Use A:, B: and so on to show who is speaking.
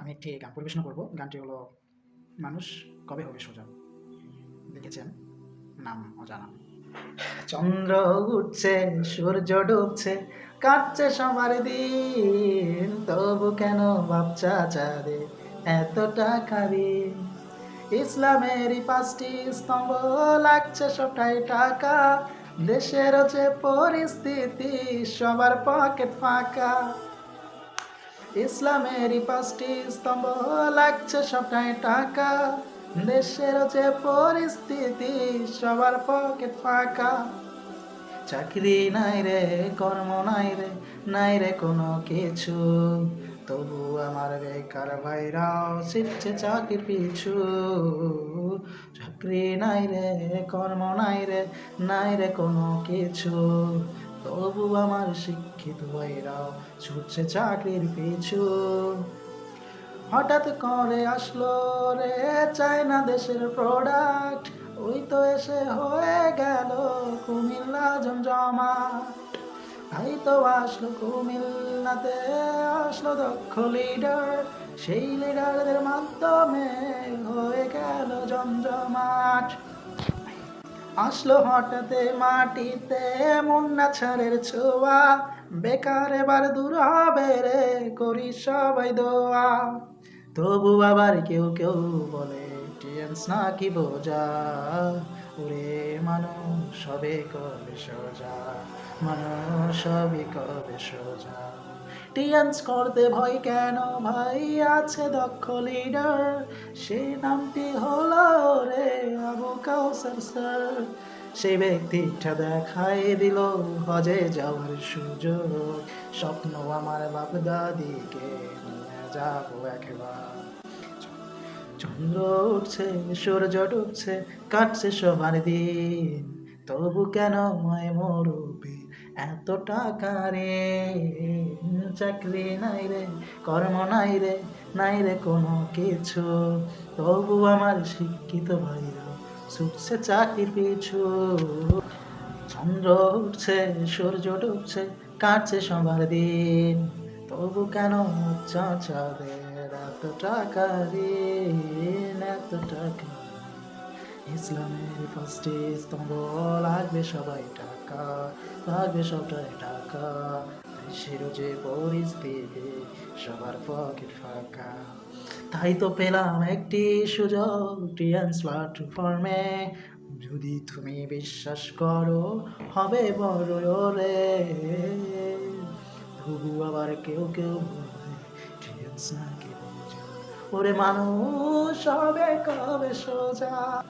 A: আমি একটি গান পরিবেশনা করব। গানটি হলো মানুষ কবে হবে সোজা লিখেছেন নাম অজানা। চন্দ্র উঠছে, সূর্য ডুবছে কাটছে সবার দিন। তবু কেন বাচ্চা চাঁদে এত টাকা ঋণ ইসলামেরই পাঁচটি স্তম্ভ লাগছে সবটাই টাকা। দেশের যে পরিস্থিতি, সবার পকেট ফাঁকা। ইসলামেরই পাঁচটি স্তম্ভ লাগছে সবটাই টাকা। দেশের যে পরিস্থিতি, সবার পকেট ফাঁকা। চাকরি নাই রে, কর্ম নাই রে নাই রে কোনো কিছু। তবু আমার বেকার ভাইরাও শিখছে চাকরির পিছু। চাকরি নাই রে, কর্ম নাই রে নাই রে কোনো কিছু। তবু আমার শিক্ষিত ভাইরাও ছুটছে চাকরির পিছু হঠাৎ করে আসলো রে, চায়না দেশের প্রোডাক্ট ওই তো এসে হয়ে গেল কুমিল্লা জমজমা তাই তো আসলো কুমিল্লাতে, আসলো দক্ষ লিডার সেই লিডারদের মাধ্যমে হয়ে গেল জমজমাট। আসলো হঠাৎ মাটিতে মুন্না ছাড়ের ছোঁয়া। বেকার এবার দূর হবে রে, করি সবাই দোয়া। তবু আবার কেউ কেউ বলে টিয়েন্স নাকি বোঝা? ওরে মানুষ সবে কবে সোজা? মানুষ সবে কবে সোজা? টিয়েন্স করতে ভয় কেন ভাই আছে দক্ষ লিডার সেই নামটি হলো রে আবু কাউসার স্যার সেই ব্যক্তিটা দেখাই দিল হজে যাওয়ার সুযোগ স্বপ্ন আমার বাপ দাদিকে নিয়ে যাব একবার চন্দ্র উঠছে সূর্য ডুবছে কাটছে সবার দিন তবু কেন ময় মরুবি এত টাকা রে, চাকরি নাই রে, কর্ম নাই রে নাই রে কোনো কিছু। তবু আমার শিক্ষিত ভাইরা ছুটছে চাকরির পিছু। চন্দ্র উঠছে, সূর্য ডুবছে, কাটছে সবার দিন। তবু কেন চাচাদের এত টাকা রে এত টাকা ইসলামের ফার্স্টে স্তম্ভ লাগবে সবাই টাকা, লাগবে সবটাই টাকা। দেশের যে পরিস্থিতি, সবার পকেট ফাঁকা। তাই তো পেলাম একটি সুযোগ প্ল্যাটফর্মে যদি তুমি বিশ্বাস করো, হবে বড় রে তবু আবার কেউ কেউ বলে ওরে মানুষ, হবে কবে সোজা?